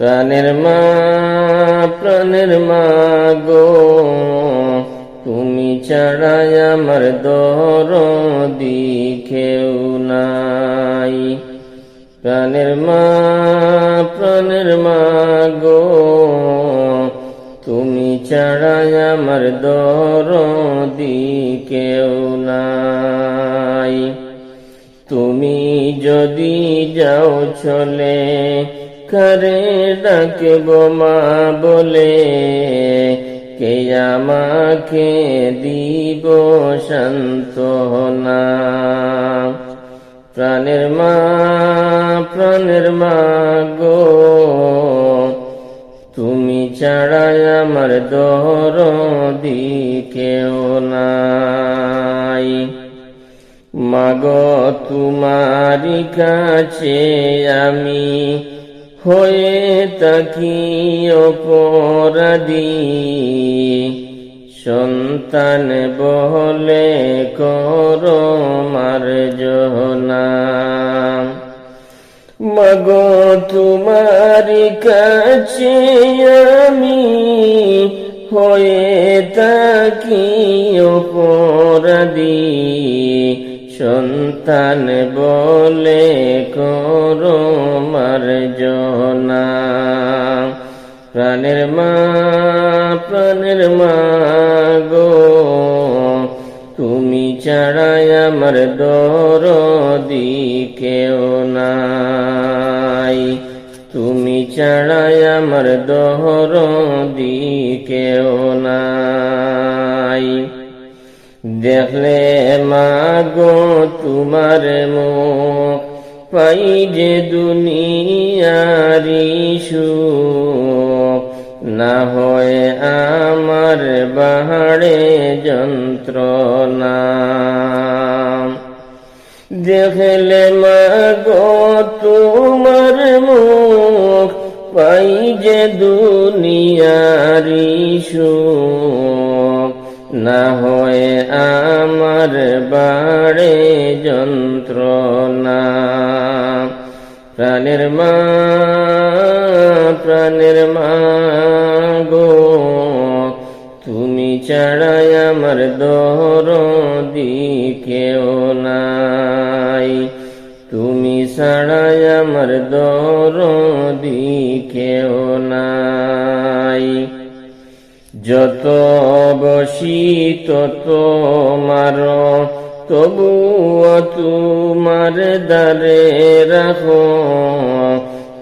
প্রাণের মা প্রাণের মা গো, তুমি ছাড়াই আমার দর দিখেও নাই। প্রাণের মা প্রাণের মা গো, তুমি ছাড়াই আমার দর দিকেও নাই। তুমি যদি যাও চলে করে ডাকব মা বলে কে আমাকে দিব সান্ত্বনা। প্রাণের মা প্রাণের মা গো, তুমি ছাড়াই আমার দর দিকেও নাই। মাগ তোমারি কাছে আমি হয়ে তাকি অপরাধী। সন্তান বলে করো মার জনা মগো তোমারি কাছে আমি হয়ে তাকি অপরাধী। সন্তান বলে করো মার প্রাণের মা প্রাণের মা গো, তুমি ছাড়াই আমার দর দিকেও নাই। তুমি ছাড়াই আমার দর দিকেও নাই। দেখলে মাগো তোমার মুখ পাই যে দুনিয়ারি সুখ। না হয় আমার বাহারে যন্ত্রণা। দেখলে মাগো তোমার মুখ পাই যে দুনিয়ারি সুখ। না হয় আমার বাড়ে যন্ত্রণা। প্রাণের মা প্রাণের মা গো, তুমি ছাড়াই আমার দর দিকেও নাই। তুমি ছাড়াই আমার দর দিকেও নাই। যত বসি তত মার তবুও তোমার দ্বারে রাখো।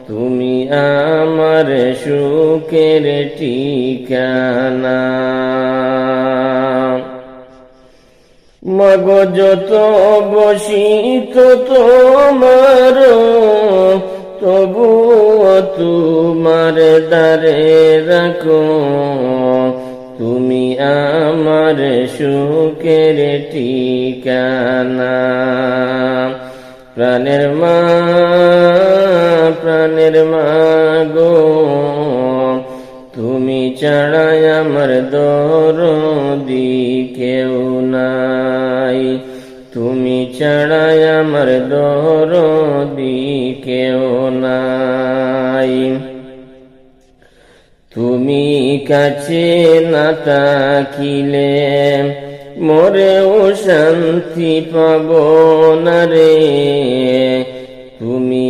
তুমি আমার সুখের ঠিকানা। মগ, যত বসি তত মার তবু তোমার দ্বারে রাখো। তুমি আমার সুখের ঠিকানা। প্রাণের মা প্রাণের মা গো, তুমি ছাড়াই আমার দর দিকেও নাই। তুমি ছাড়াই আমার দর দিকেও নাই। তুমি কাছে না তাকিলে মরেও শান্তি পাব না রে। তুমি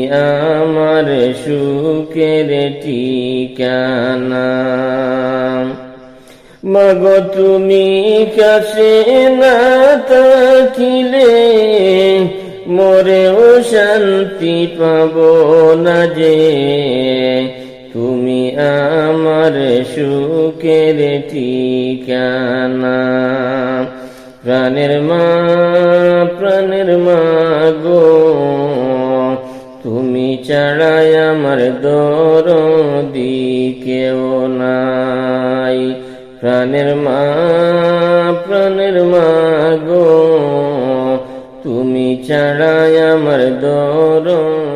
আমার সুখের ঠিকানা। মগ তুমি কাছে না তাকিলে মরেও শান্তি পাব না যে। তুমি আমার সুখের ঠিকানা। প্রাণের মা প্রাণের মা গো, তুমি ছাড়াই আমার দর দিকেও নাই। প্রাণের মা প্রাণের মা গো। তুমি ছাড়াই আমার দর দি